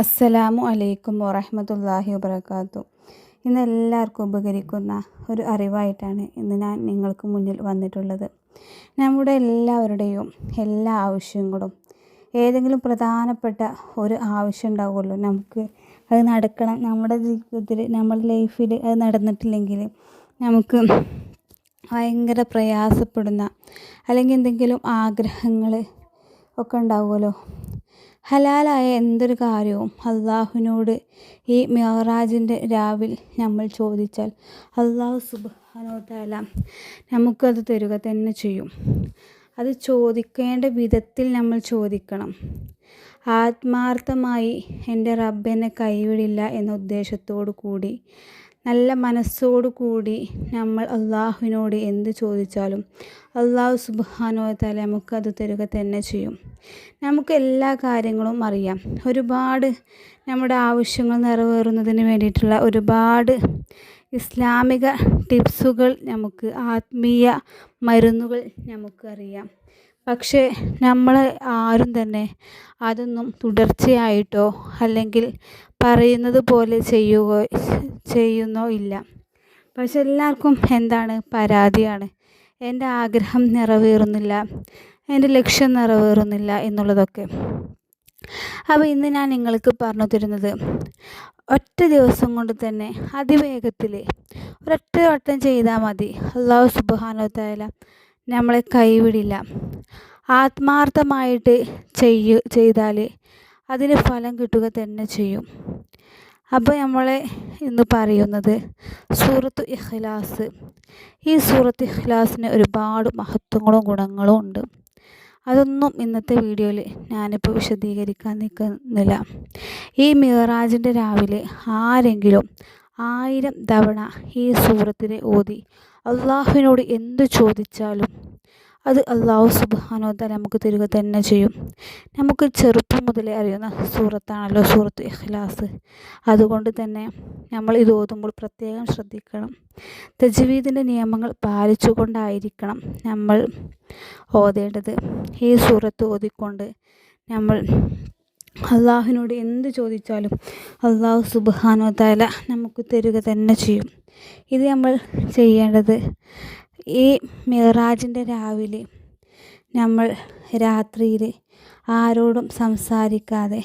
അസ്സലാമു അലൈക്കും വറഹമത്തല്ലാഹി വബർക്കാത്തു ഇന്ന് എല്ലാവർക്കും ഉപകരിക്കുന്ന ഒരു അറിവായിട്ടാണ് ഇന്ന് ഞാൻ നിങ്ങൾക്ക് മുന്നിൽ വന്നിട്ടുള്ളത്. നമ്മുടെ എല്ലാവരുടെയും എല്ലാ ആവശ്യങ്ങളും ഏതെങ്കിലും പ്രധാനപ്പെട്ട ഒരു ആവശ്യം ഉണ്ടാവുമല്ലോ നമുക്ക് അത് നടക്കണം. നമ്മുടെ ജീവിതത്തിൽ നമ്മുടെ ലൈഫിൽ അത് നടന്നിട്ടില്ലെങ്കിൽ നമുക്ക് ഭയങ്കര പ്രയാസപ്പെടുന്ന അല്ലെങ്കിൽ എന്തെങ്കിലും ആഗ്രഹങ്ങൾ ഒക്കെ ഉണ്ടാവുമല്ലോ. ഹലാലായ എന്തൊരു കാര്യവും അള്ളാഹുവിനോട് ഈ മെഹറാജിന്റെ രാവിൽ നമ്മൾ ചോദിച്ചാൽ അള്ളാഹു സുബാനോത്തല നമുക്കത് തരുക തന്നെ ചെയ്യും. അത് ചോദിക്കേണ്ട വിധത്തിൽ നമ്മൾ ചോദിക്കണം. ആത്മാർത്ഥമായി എന്റെ റബ്ബെന്നെ കൈവിടില്ല എന്ന ഉദ്ദേശത്തോടു കൂടി നല്ല മനസ്സോടു കൂടി നമ്മൾ അള്ളാഹുവിനോട് എന്ത് ചോദിച്ചാലും അള്ളാഹു സുബാനോ തല നമുക്കത് തരുക തന്നെ ചെയ്യും. നമുക്ക് എല്ലാ കാര്യങ്ങളും അറിയാം. ഒരുപാട് നമ്മുടെ ആവശ്യങ്ങൾ നിറവേറുന്നതിന് വേണ്ടിയിട്ടുള്ള ഒരുപാട് ഇസ്ലാമിക ടിപ്സുകൾ നമുക്ക് ആത്മീയ മരുന്നുകൾ നമുക്കറിയാം പക്ഷേ നമ്മൾ ആരും തന്നെ അതൊന്നും തുടർച്ചയായിട്ടോ അല്ലെങ്കിൽ പറയുന്നത് പോലെ ചെയ്യുകയോ ചെയ്യുന്നോ ഇല്ല. പക്ഷെ എല്ലാവർക്കും എന്താണ് പരാതിയാണ്. എന്റെ ആഗ്രഹം നിറവേറുന്നില്ല. എന്റെ ലക്ഷ്യം നിറവേറുന്നില്ല എന്നുള്ളതൊക്കെ. അപ്പോൾ ഇന്ന് ഞാൻ നിങ്ങൾക്ക് പറഞ്ഞു തരുന്നത് ഒറ്റ ദിവസം കൊണ്ട് തന്നെ അതിവേഗത്തിൽ ഒരൊറ്റ വട്ടം ചെയ്താൽ മതി. അള്ളാഹു സുബാനോ തായാല നമ്മളെ കൈവിടില്ല. ആത്മാർത്ഥമായിട്ട് ചെയ്യു ചെയ്താൽ അതിന് ഫലം കിട്ടുക തന്നെ ചെയ്യും. അപ്പോൾ നമ്മളെ ഇന്ന് പറയുന്നത് സൂറത്ത് ഇഖ്ലാസ്. ഈ സൂറത്ത് ഇഖ്ലാസിന് ഒരുപാട് മഹത്വങ്ങളും ഗുണങ്ങളും ഉണ്ട്. അതൊന്നും ഇന്നത്തെ വീഡിയോയിൽ ഞാനിപ്പോൾ വിശദീകരിക്കാൻ നിൽക്കുന്നില്ല. ഈ മിഹറാജിന്റെ രാവിലെ ആരെങ്കിലും ആയിരം തവണ ഈ സൂറത്തിനെ ഓതി അള്ളാഹുവിനോട് എന്ത് ചോദിച്ചാലും അത് അള്ളാഹു സുബാനോദ നമുക്ക് തരിക തന്നെ ചെയ്യും. നമുക്ക് ചെറുപ്പം മുതലേ അറിയുന്ന സൂറത്താണല്ലോ സൂറത്ത് ഇഖ്ലാസ്. അതുകൊണ്ട് തന്നെ നമ്മൾ ഇത് ഓതുമ്പോൾ പ്രത്യേകം ശ്രദ്ധിക്കണം. തജ്വീദിന്റെ നിയമങ്ങൾ പാലിച്ചുകൊണ്ടായിരിക്കണം നമ്മൾ ഓതേണ്ടത്. ഈ സൂറത്ത് ഓതിക്കൊണ്ട് നമ്മൾ അള്ളാഹുവിനോട് എന്ത് ചോദിച്ചാലും അള്ളാഹു സുബാനോ തല നമുക്ക് തരിക തന്നെ ചെയ്യും. ഇത് നമ്മൾ ചെയ്യേണ്ടത് ഈ മിറാജിന്റെ രാവിലെ നമ്മൾ രാത്രിയിൽ ആരോടും സംസാരിക്കാതെ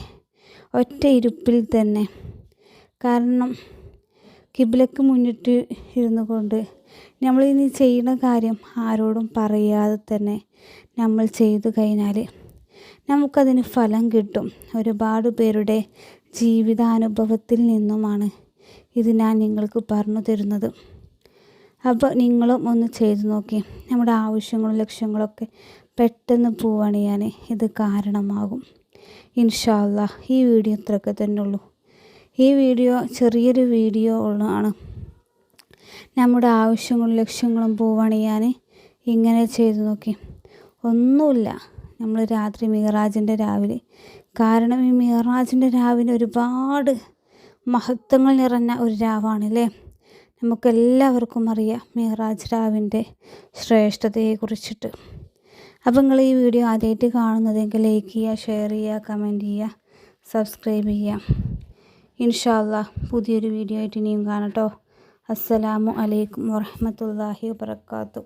ഒറ്റ ഇരുപ്പിൽ തന്നെ കാരണം കിബിലക്ക് മുന്നിട്ട് ഇരുന്നു കൊണ്ട് നമ്മൾ ഇനി ചെയ്യുന്ന കാര്യം ആരോടും പറയാതെ തന്നെ നമ്മൾ ചെയ്തു കഴിഞ്ഞാൽ നമുക്കതിന് ഫലം കിട്ടും. ഒരുപാട് പേരുടെ ജീവിതാനുഭവത്തിൽ നിന്നുമാണ് ഇത് ഞാൻ നിങ്ങൾക്ക് പറഞ്ഞു തരുന്നത്. അപ്പോൾ നിങ്ങളും ഒന്ന് ചെയ്ത് നോക്കി. നമ്മുടെ ആവശ്യങ്ങളും ലക്ഷ്യങ്ങളൊക്കെ പെട്ടെന്ന് പോവണിയാൻ ഇത് കാരണമാകും. ഇൻഷാല്ല ഈ വീഡിയോ ഇത്രയൊക്കെ തന്നെ ഉള്ളൂ. ഈ വീഡിയോ ചെറിയൊരു വീഡിയോ ഉള്ളതാണ് നമ്മുടെ ആവശ്യങ്ങളും ലക്ഷ്യങ്ങളും പോവണിയാൻ ഇങ്ങനെ ചെയ്തു നോക്കി. ഒന്നുമില്ല. നമ്മൾ രാത്രി മിഹറാജിന്റെ രാവിലെ. കാരണം ഈ മിഹറാജിന്റെ രാവിലെ ഒരുപാട് മഹത്വങ്ങൾ നിറഞ്ഞ ഒരു രാവാണല്ലേ? നമുക്കെല്ലാവർക്കും അറിയാം മിഹറാജ് രാവിന്റെ ശ്രേഷ്ഠതയെക്കുറിച്ചിട്ട്. അപ്പം നിങ്ങൾ ഈ വീഡിയോ ആദ്യമായിട്ട് കാണുന്നതെങ്കിൽ ലൈക്ക് ചെയ്യുക ഷെയർ ചെയ്യുക കമന്റ് ചെയ്യുക സബ്സ്ക്രൈബ് ചെയ്യുക. ഇൻഷാല്ല പുതിയൊരു വീഡിയോ ആയിട്ട് ഇനിയും കാണട്ടോ അസ്സലാമു അലൈക്കും വറഹമത്തല്ലാഹി വാബർക്കാത്തു